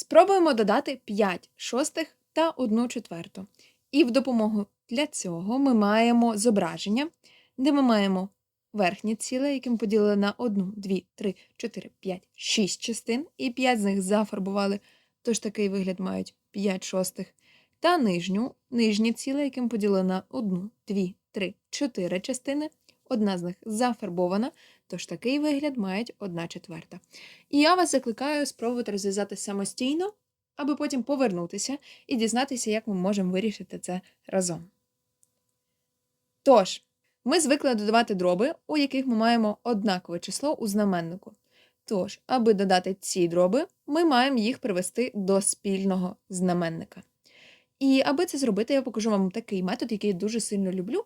Спробуємо додати 5 шостих та 1 четверту. І в допомогу для цього ми маємо зображення, де ми маємо верхнє ціле, яке ми поділили на 1, 2, 3, 4, 5, 6 частин, і 5 з них зафарбували, тож такий вигляд мають 5 шостих. Та нижню, нижнє ціле, яке ми поділили на 1, 2, 3, 4 частини. Одна з них зафарбована, тож такий вигляд мають 1 четверта. І я вас закликаю спробувати розв'язати самостійно, аби потім повернутися і дізнатися, як ми можемо вирішити це разом. Тож, ми звикли додавати дроби, у яких ми маємо однакове число у знаменнику. Тож, аби додати ці дроби, ми маємо їх привести до спільного знаменника. І аби це зробити, я покажу вам такий метод, який я дуже сильно люблю,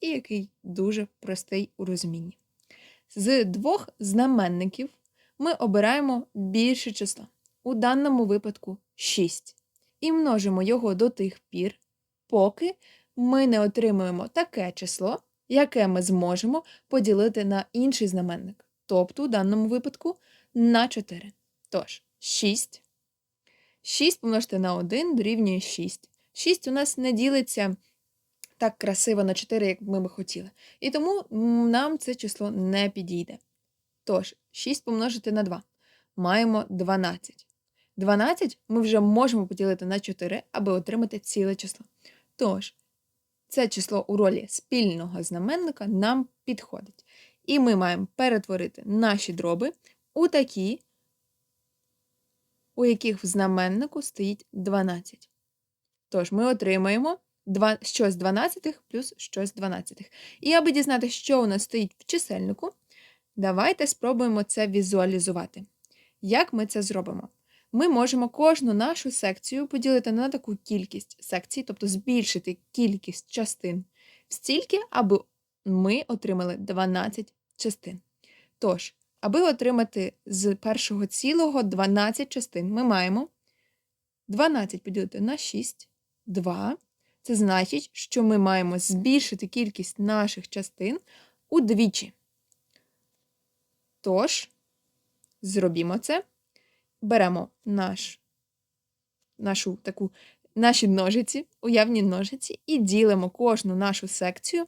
і який дуже простий у розумінні. З двох знаменників ми обираємо більше число, у даному випадку 6, і множимо його до тих пір, поки ми не отримуємо таке число, яке ми зможемо поділити на інший знаменник, тобто у даному випадку на 4. Тож, 6. 6 помножити на 1 дорівнює 6. 6 у нас не ділиться так красиво на 4, як ми би хотіли. І тому нам це число не підійде. Тож, 6 помножити на 2. Маємо 12. 12 ми вже можемо поділити на 4, аби отримати ціле число. Тож, це число у ролі спільного знаменника нам підходить. І ми маємо перетворити наші дроби у такі, у яких в знаменнику стоїть 12. Тож ми отримаємо два- щось 12 плюс щось 12. І аби дізнатися, що у нас стоїть в чисельнику, давайте спробуємо це візуалізувати. Як ми це зробимо? Ми можемо кожну нашу секцію поділити на таку кількість секцій, тобто збільшити кількість частин стільки, аби ми отримали 12 частин. Тож, аби отримати з першого цілого 12 частин, ми маємо 12 поділити на 6, 2. Це значить, що ми маємо збільшити кількість наших частин удвічі. Тож, зробімо це. Беремо наш, нашу таку, наші ножиці, уявні ножиці, і ділимо кожну нашу секцію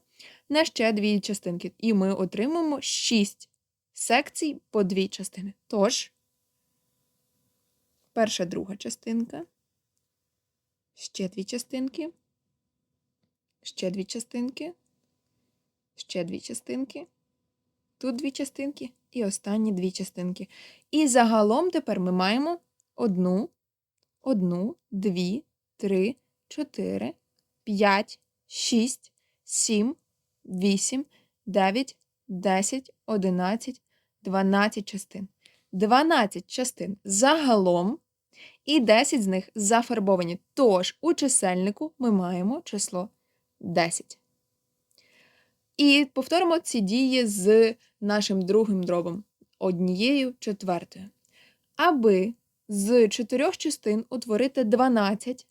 на ще дві частинки. І ми отримаємо 6 секцій по дві частини. Тож, перша друга частинка, ще дві частинки, ще дві частинки, ще дві частинки, тут дві частинки і останні дві частинки. І загалом тепер ми маємо одну, одну, дві, три, чотири, п'ять, шість, сім, вісім, дев'ять, десять, одинадцять, дванадцять частин. Дванадцять частин загалом, і 10 з них зафарбовані. Тож у чисельнику ми маємо число 10. І повторимо ці дії з нашим другим дробом однією четвертою. Аби з чотирьох частин утворити 12,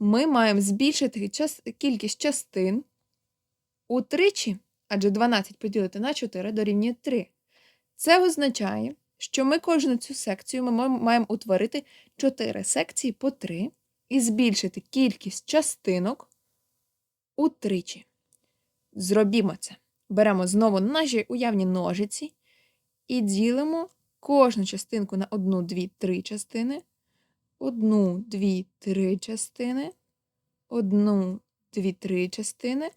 ми маємо збільшити час, кількість частин утричі, адже 12 поділити на 4 дорівнює 3. Це означає, що ми кожну цю секцію ми маємо утворити 4 секції по 3 і збільшити кількість частинок утричі. Зробімо це. Беремо знову наші уявні ножиці і ділимо кожну частинку на одну, дві, три частини, одну, дві, три частини, одну, дві, три частини,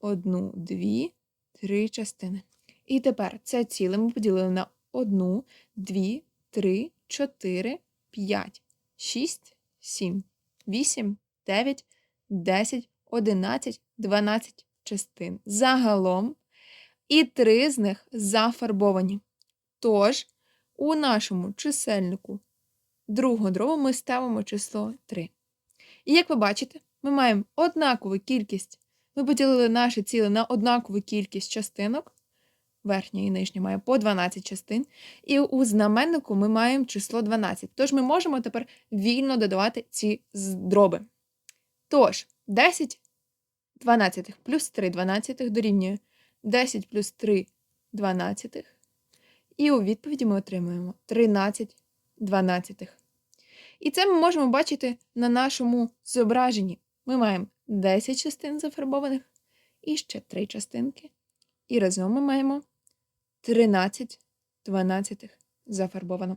одну, дві, три частини. І тепер це ціле ми поділили на одну, дві, три, чотири, п'ять, шість, сім, вісім, дев'ять, десять, одинадцять, дванадцять частин загалом, і три з них зафарбовані. Тож, у нашому чисельнику другого дробу ми ставимо число 3. І як ви бачите, ми маємо однакову кількість, ми поділили наше ціле на однакову кількість частинок. Верхня і нижня має по 12 частин. І у знаменнику ми маємо число 12. Тож ми можемо тепер вільно додавати ці дроби. Тож, 10 12 плюс 3 12 дорівнює 10 плюс 3 12. І у відповіді ми отримуємо 13 12. І це ми можемо бачити на нашому зображенні. Ми маємо 10 частин зафарбованих і ще 3 частинки. І разом ми маємо 13 дванадцятих зафарбовано.